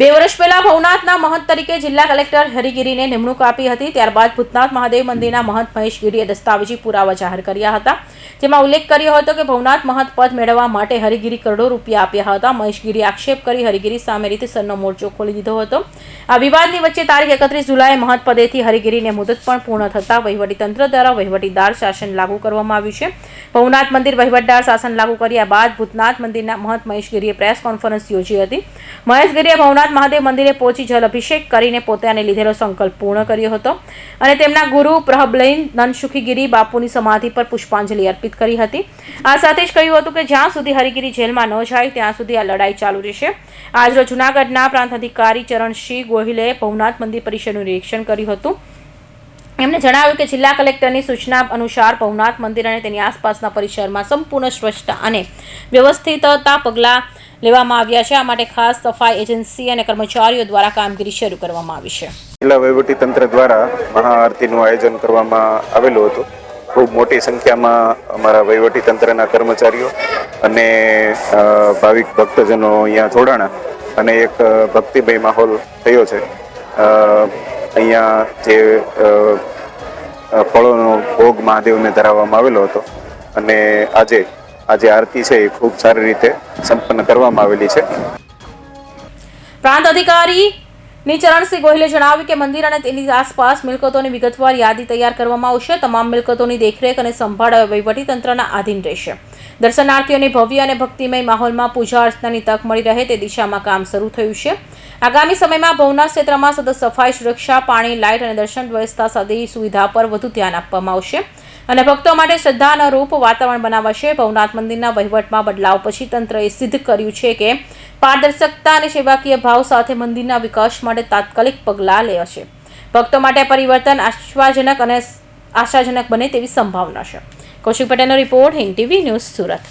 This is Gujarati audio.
બે વર્ષ પહેલા ભવનાથના મહંત તરીકે જિલ્લા કલેક્ટર હરિગીરીને નિમણૂક આપી હતી. ત્યારબાદ ભૂતનાથ મહાદેવ મંદિરના મહંત મહેશગીરીએ દસ્તાવેજી પુરાવા જાહેર કર્યા હતા. જેમાં ઉલ્લેખ કર્યો હતો કે ભવનાથ મહંત પદ મેળવવા માટે હરિગીરી કરોડો રૂપિયા આપ્યા હતા. મહેશગીરી આક્ષેપ કરી હરિગીરી સામે રીતસરનો મોરચો ખોલી દીધો હતો. આ વિવાદની વચ્ચે તારીખ એકત્રીસ જુલાઈએ મહંત પદેથી હરિગીરીને મુદત પણ પૂર્ણ થતાં વહીવટીતંત્ર દ્વારા વહીવટીદાર શાસન લાગુ કરવામાં આવ્યું છે. ભવનાથ મંદિર વહીવટદાર શાસન લાગુ કર્યા બાદ ભૂતનાથ મંદિરના મહંત મહેશગીરીએ પ્રેસ કોન્ફરન્સ યોજી હતી. મહેશગીરીએ ભવનાથ મહાદેવ મંદિરે પહોંચી જલ અભિષેક કરીને પોતાને લીધેલો સંકલ્પ પૂર્ણ કર્યો હતો અને તેમના ગુરુ પ્રહબલૈન નનસુખીગીરી બાપુની સમાધિ પર પુષ્પાંજલિ અર્પિત કરી હતી. આ સાથે જ કહ્યું હતું કે જ્યાં સુધી હરિગીરી જેલમાં ન જાય, ત્યાં સુધી આ લડાઈ ચાલુ રહેશે. આજરોજ જૂનાગઢના પ્રાંત અધિકારી ચરણસિંહ ગોહિલે ભવનાથ મંદિર પરિષદનું નિરીક્ષણ કર્યું હતું. એમણે જણાવ્યું કે જિલ્લા કલેક્ટરની સૂચના અનુસાર ભવનાથ મંદિર અને તેની આસપાસના પરિસરમાં સંપૂર્ણ સ્વચ્છતા અને વ્યવસ્થિતતા પગલાં લેવામાં આવ્યા છે. આ માટે ખાસ સફાઈ એજન્સી અને કર્મચારીઓ દ્વારા કામગીરી શરૂ કરવામાં આવી છે. જિલ્લા વહીવટી તંત્ર દ્વારા મહાઆરતીનું આયોજન કરવામાં આવેલું હતું. ખૂબ મોટી સંખ્યામાં અમારા વહીવટી તંત્રના કર્મચારીઓ અને ભાવિક ભક્તજનો અહીંયા જોડાણા અને એક ભક્તિભય માહોલ થયો છે. અહીંયા જે ફળોનો ભોગ મહાદેવને ધરાવવામાં આવેલો હતો. અને આજે આજે આરતી છે એ ખૂબ સારી રીતે સંપન્ન કરવામાં આવેલી છે. પ્રાંત અધિકારી ની ચરણસિંહ ગોહિલે જણાવ્યું કે મંદિર અને તેની આસપાસ મિલકતોની વિગતવાર યાદી તૈયાર કરવામાં આવશે. તમામ મિલકતોની દેખરેખ અને સંભાળ વહીવટીતંત્રના આધીન રહેશે. દર્શનાર્થીઓને ભવ્ય અને ભક્તિમય માહોલમાં પૂજા અર્ચનાની તક મળી રહે તે દિશામાં કામ શરૂ થયું છે. આગામી સમયમાં ભવનાથ ક્ષેત્રમાં સતત સફાઈ, સુરક્ષા, પાણી, લાઇટ અને દર્શન વ્યવસ્થા સાથે સુવિધા પર વધુ ધ્યાન આપવામાં આવશે. અને ભક્તો માટે શ્રદ્ધાના રૂપ વાતાવરણ બનાવાશે. ભવનાથ મંદિરના વહીવટમાં બદલાવ પછી તંત્રએ સિદ્ધ કર્યું છે કે પારદર્શકતા અને સેવાકીય ભાવ સાથે મંદિરના વિકાસ માટે તાત્કાલિક પગલાં લેશે ભક્તો માટે પરિવર્તન આશ્વાજનક અને આશાજનક બને તેવી સંભાવના છે. કૌશિક પટેલનો report Hind TV news Surat.